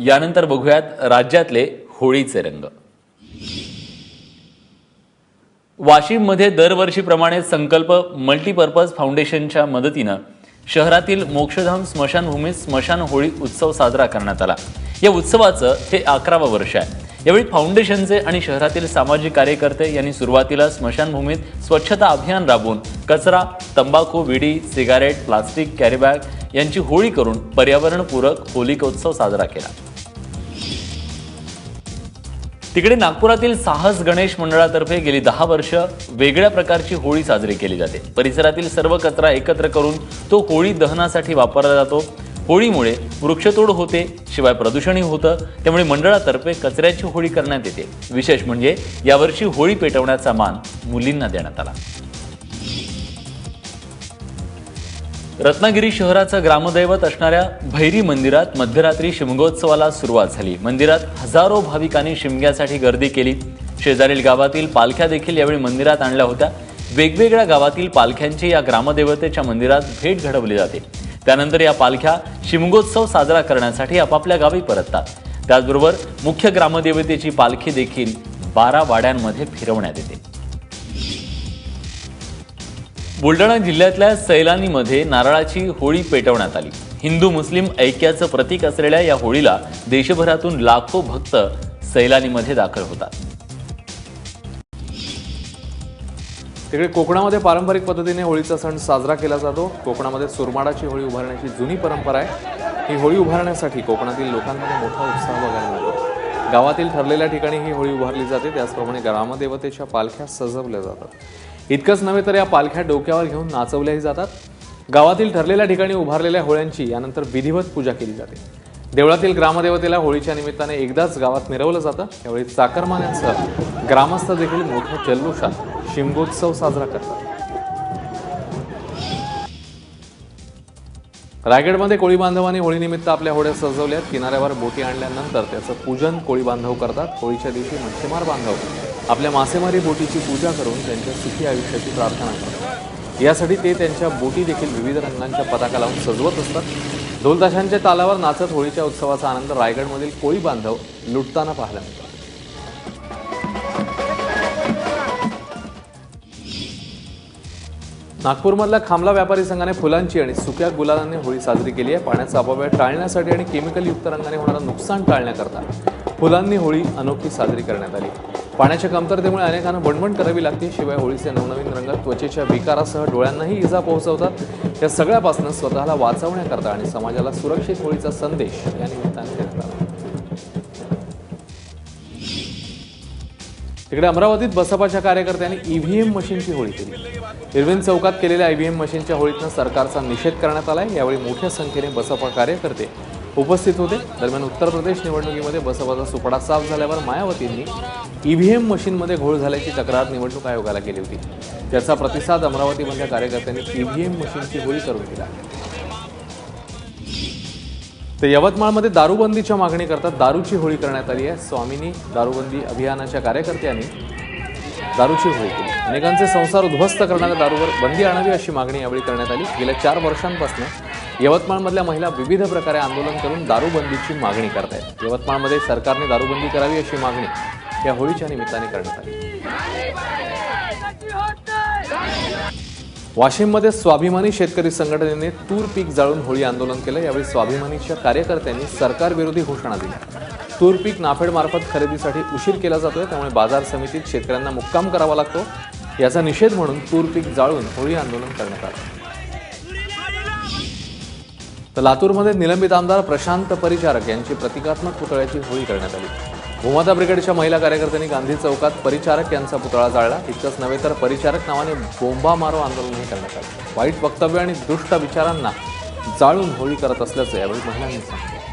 यानंतर बघूयात राज्यातले होळीचे रंग. वाशिममध्ये दरवर्षीप्रमाणे संकल्प मल्टीपर्पज फाउंडेशनच्या मदतीनं शहरातील मोक्षधाम स्मशानभूमीत स्मशान होळी उत्सव साजरा करण्यात आला. या उत्सवाचं हे अकरावं वर्ष आहे. यावेळी फाउंडेशनचे आणि शहरातील सामाजिक कार्यकर्ते यांनी सुरुवातीला स्मशानभूमीत स्वच्छता अभियान राबवून कचरा तंबाखू विडी सिगारेट प्लास्टिक कॅरीबॅग यांची होळी करून पर्यावरणपूरक होलिकोत्सव साजरा केला. तिकडे नागपुरातील साहस गणेश मंडळातर्फे गेली दहा वर्ष वेगळ्या प्रकारची होळी साजरी केली जाते. परिसरातील सर्व कचरा एकत्र करून तो होळी दहनासाठी वापरला जातो. होळीमुळे वृक्षतोड होते शिवाय प्रदूषणही होतं. त्यामुळे मंडळातर्फे कचऱ्याची होळी करण्यात येते. विशेष म्हणजे यावर्षी होळी पेटवण्याचा मान मुलींना देण्यात आला. रत्नागिरी शहराचं ग्रामदैवत असणाऱ्या भैरी मंदिरात मध्यरात्री शिमगोत्सवाला सुरुवात झाली. मंदिरात हजारो भाविकांनी शिमग्यासाठी गर्दी केली. शेजारील गावातील पालख्या देखील यावेळी मंदिरात आणल्या होत्या. वेगवेगळ्या गावातील पालख्यांची या ग्रामदेवतेच्या मंदिरात भेट घडवली जाते. त्यानंतर या पालख्या शिमगोत्सव साजरा करण्यासाठी आपापल्या गावी परततात. त्याचबरोबर मुख्य ग्रामदेवतेची पालखी देखील बारा वाड्यांमध्ये फिरवण्यात येते. बुलढाणा जिल्ह्यातल्या सैलानीमध्ये नारळाची होळी पेटवण्यात आली. हिंदू मुस्लिम ऐक्याचं प्रतीक असलेल्या या होळीला देशभरातून लाखो भक्त सैलानीमध्ये दाखल होतात. तिकडे कोकणामध्ये पारंपरिक पद्धतीने होळीचा सण साजरा केला जातो. कोकणामध्ये सुरमाडाची होळी उभारण्याची जुनी परंपरा आहे. ही होळी उभारण्यासाठी कोकणातील लोकांमध्ये मोठा उत्साह बघायला मिळतो. गावातील ठरलेल्या ठिकाणी ही होळी उभारली जाते. त्याचप्रमाणे ग्रामदेवतेच्या पालख्या सजवल्या जातात. इतकंच नव्हे तर या पालख्या डोक्यावर घेऊन नाचवल्याही जातात. गावातील ठरलेल्या ठिकाणी उभारलेल्या होळ्यांची यानंतर विधिवत पूजा केली जाते. देवळातील ग्रामदेवतेला होळीच्या निमित्ताने एकदाच गावात मिरवलं जातं. यावेळी चाकरमान्यांसह ग्रामस्थ देखील मोठ्या जल्लोषात शिमगोत्सव साजरा करतात. रायगडमध्ये कोळी बांधवांनी होळीनिमित्त आपल्या होड्या सजवल्यात. किनाऱ्यावर बोटी आणल्यानंतर त्याचं पूजन कोळी बांधव करतात. होळीच्या दिवशी मच्छीमार बांधव आपल्या मासेमारी बोटीची पूजा करून त्यांच्या सुखी आयुष्याची प्रार्थना करतात. यासाठी ते त्यांच्या बोटी देखील विविध रंगांच्या पताका लावून सजवत असतात. ढोलताशांच्या तालावर नाचत होळीच्या उत्सवाचा आनंद रायगडमधील कोळी बांधव लुटताना पाहायला मिळतात नागपूरमधल्या खामला व्यापारी संघाने फुलांची आणि सुक्या गुलालांनी होळी साजरी केली आहे. पाण्याचा अपव्यय टाळण्यासाठी आणि केमिकलयुक्त रंगाने होणारं नुकसान टाळण्याकरता फुलांनी होळी अनोखी साजरी करण्यात आली. पाण्याच्या कमतरतेमुळे अनेकांना बणबण करावी लागते. शिवाय होळीचे नवनवीन रंग त्वचेच्या विकारासह डोळ्यांनाही इजा पोहोचवतात. या सगळ्यापासून स्वतःला वाचवण्याकरता आणि समाजाला सुरक्षित होळीचा संदेश या निमित्ताने देण्यात आला. तिकडे अमरावतीत बसपाच्या कार्यकर्त्यांनी ईव्हीएम मशीनची होळी केली. इरविन चौकात केलेल्या ईव्हीएम मशीनच्या होळीतनं सरकारचा निषेध करण्यात आलाय. यावेळी मोठ्या संख्येने बसपा कार्यकर्ते उपस्थित होते. दरम्यान उत्तर प्रदेश निवडणुकीमध्ये बसपाचा सुपडा साफ झाल्यावर मायावतींनी ईव्हीएम मशीनमध्ये घोळ झाल्याची तक्रार निवडणूक आयोगाला केली होती. त्याचा प्रतिसाद अमरावतीमधल्या कार्यकर्त्यांनी ईव्हीएम मशीनची होळी करून दिला. तर यवतमाळमध्ये दारूबंदीच्या मागणी करतात. दारूची होळी करण्यात आली आहे. स्वामिनी दारूबंदी अभियानाच्या कार्यकर्त्यांनी दारूची होळी केली. अनेकांचे संसार उद्ध्वस्त करणाऱ्या दारूवर बंदी आणावी अशी मागणी यावेळी करण्यात आली. गेल्या चार वर्षांपासून यवतमाळमधल्या महिला विविध प्रकारे आंदोलन करून दारूबंदीची मागणी करत आहेत यवतमाळमध्ये सरकारने दारूबंदी करावी अशी मागणी या होळीच्या निमित्ताने करण्यात आली. वाशिममध्ये स्वाभिमानी शेतकरी संघटनेने तूर पीक जाळून होळी आंदोलन केलं यावेळी स्वाभिमानीच्या कार्यकर्त्यांनी सरकारविरोधी घोषणा दिल्या. तूर पीक नाफेडमार्फत खरेदीसाठी उशीर केला जातोय त्यामुळे बाजार समितीत शेतकऱ्यांना मुक्काम करावा लागतो. याचा निषेध म्हणून तूर पीक जाळून होळी आंदोलन करण्यात आलं. तर लातूरमध्ये निलंबित आमदार प्रशांत परिचारक यांची प्रतिकात्मक पुतळ्याची होळी करण्यात आली. भूमाता ब्रिगेडच्या महिला कार्यकर्त्यांनी गांधी चौकात परिचारक यांचा पुतळा जाळला. इतकंच नव्हे तर परिचारक नावाने बोंबा मारो आंदोलनही करण्यात आलं. वाईट वक्तव्य आणि दुष्ट विचारांना जाळून होळी करत असल्याचं यावेळी महिलांनी सांगितलं.